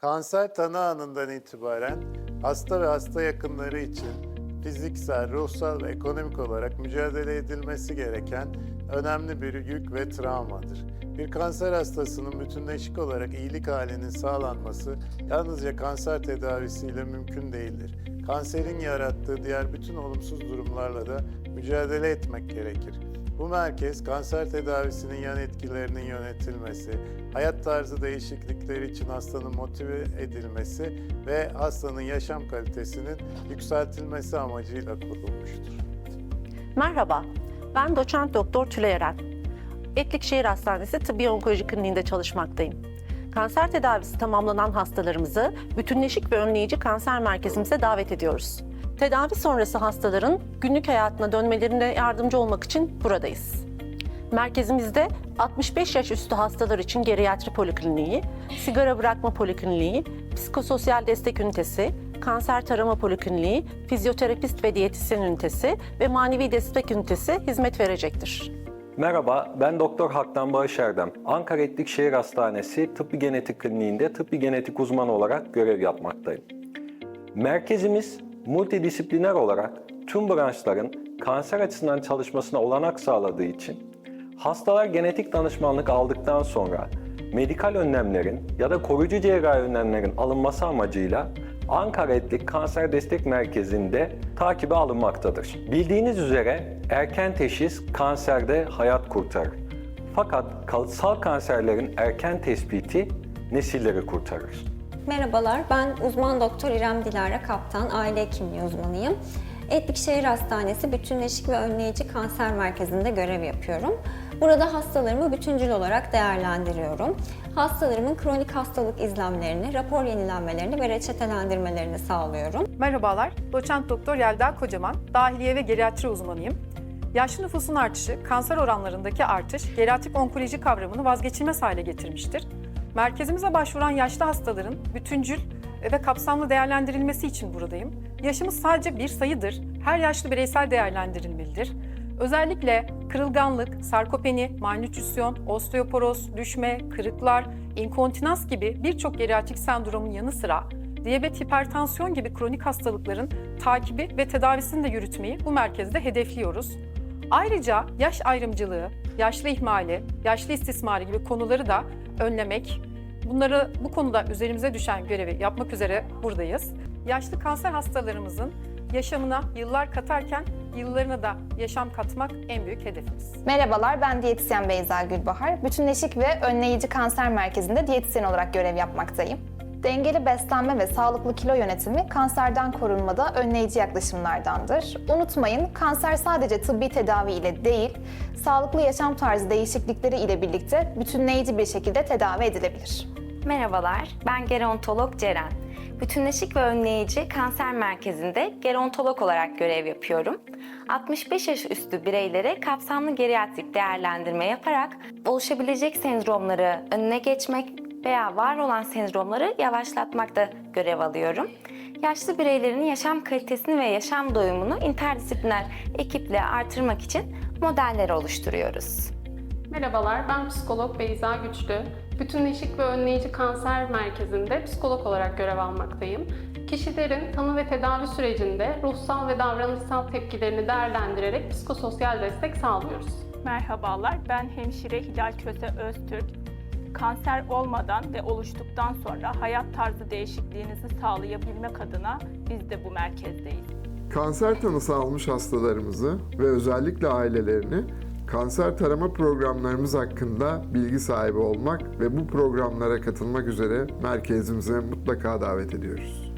Kanser tanı anından itibaren hasta ve hasta yakınları için fiziksel, ruhsal ve ekonomik olarak mücadele edilmesi gereken önemli bir yük ve travmadır. Bir kanser hastasının bütünleşik olarak iyilik halinin sağlanması yalnızca kanser tedavisiyle mümkün değildir. Kanserin yarattığı diğer bütün olumsuz durumlarla da mücadele etmek gerekir. Bu merkez kanser tedavisinin yan etkilerinin yönetilmesi, hayat tarzı değişiklikleri için hastanın motive edilmesi ve hastanın yaşam kalitesinin yükseltilmesi amacıyla kurulmuştur. Merhaba, ben doçent doktor Tülay Eren. Etlikşehir Hastanesi Tıbbi Onkoloji Kliniğinde çalışmaktayım. Kanser tedavisi tamamlanan hastalarımızı bütünleşik ve önleyici kanser merkezimize davet ediyoruz. Tedavi sonrası hastaların günlük hayatına dönmelerine yardımcı olmak için buradayız. Merkezimizde 65 yaş üstü hastalar için geriatri polikliniği, sigara bırakma polikliniği, psikososyal destek ünitesi, kanser tarama polikliniği, fizyoterapist ve diyetisyen ünitesi ve manevi destek ünitesi hizmet verecektir. Merhaba, ben Doktor Haktan Bağış Erdem. Ankara Etlik Şehir Hastanesi Tıbbi Genetik Kliniğinde tıbbi genetik uzmanı olarak görev yapmaktayım. Merkezimiz multidisipliner olarak tüm branşların kanser açısından çalışmasına olanak sağladığı için hastalar genetik danışmanlık aldıktan sonra medikal önlemlerin ya da koruyucu cerrahi önlemlerin alınması amacıyla Ankara Etlik Kanser Destek Merkezi'nde takibe alınmaktadır. Bildiğiniz üzere erken teşhis kanserde hayat kurtarır. Fakat kalıtsal kanserlerin erken tespiti nesilleri kurtarır. Merhabalar, ben uzman doktor İrem Dilara Kaptan, aile hekimliği uzmanıyım. Etlikşehir Hastanesi Bütünleşik ve Önleyici Kanser Merkezi'nde görev yapıyorum. Burada hastalarımı bütüncül olarak değerlendiriyorum. Hastalarımın kronik hastalık izlemlerini, rapor yenilenmelerini ve reçetelendirmelerini sağlıyorum. Merhabalar, doçent doktor Yelda Kocaman, dahiliye ve geriatri uzmanıyım. Yaşlı nüfusun artışı, kanser oranlarındaki artış, geriatrik onkoloji kavramını vazgeçilmez hale getirmiştir. Merkezimize başvuran yaşlı hastaların bütüncül ve kapsamlı değerlendirilmesi için buradayım. Yaşımız sadece bir sayıdır. Her yaşlı bireysel değerlendirilmelidir. Özellikle kırılganlık, sarkopeni, malnütrisyon, osteoporoz, düşme, kırıklar, inkontinans gibi birçok geriatrik sendromun yanı sıra diyabet, hipertansiyon gibi kronik hastalıkların takibi ve tedavisini de yürütmeyi bu merkezde hedefliyoruz. Ayrıca yaş ayrımcılığı, yaşlı ihmali, yaşlı istismarı gibi konuları da önlemek, bunları bu konuda üzerimize düşen görevi yapmak üzere buradayız. Yaşlı kanser hastalarımızın yaşamına yıllar katarken yıllarına da yaşam katmak en büyük hedefimiz. Merhabalar, ben diyetisyen Beyza Gülbahar. Bütünleşik ve Önleyici Kanser Merkezi'nde diyetisyen olarak görev yapmaktayım. Dengeli beslenme ve sağlıklı kilo yönetimi kanserden korunmada önleyici yaklaşımlardandır. Unutmayın, kanser sadece tıbbi tedavi ile değil, sağlıklı yaşam tarzı değişiklikleri ile birlikte bütünleyici bir şekilde tedavi edilebilir. Merhabalar, ben gerontolog Ceren. Bütünleşik ve Önleyici Kanser Merkezi'nde gerontolog olarak görev yapıyorum. 65 yaş üstü bireylere kapsamlı geriatrik değerlendirme yaparak oluşabilecek sendromları önüne geçmek veya var olan sendromları yavaşlatmakta görev alıyorum. Yaşlı bireylerin yaşam kalitesini ve yaşam doyumunu interdisipliner ekiple artırmak için modeller oluşturuyoruz. Merhabalar, ben psikolog Beyza Güçlü. Bütünleşik ve Önleyici Kanser Merkezi'nde psikolog olarak görev almaktayım. Kişilerin tanı ve tedavi sürecinde ruhsal ve davranışsal tepkilerini değerlendirerek psikososyal destek sağlıyoruz. Merhabalar, ben hemşire Hilal Köse Öztürk. Kanser olmadan ve oluştuktan sonra hayat tarzı değişikliğinizi sağlayabilmek adına biz de bu merkezdeyiz. Kanser tanısı almış hastalarımızı ve özellikle ailelerini kanser tarama programlarımız hakkında bilgi sahibi olmak ve bu programlara katılmak üzere merkezimize mutlaka davet ediyoruz.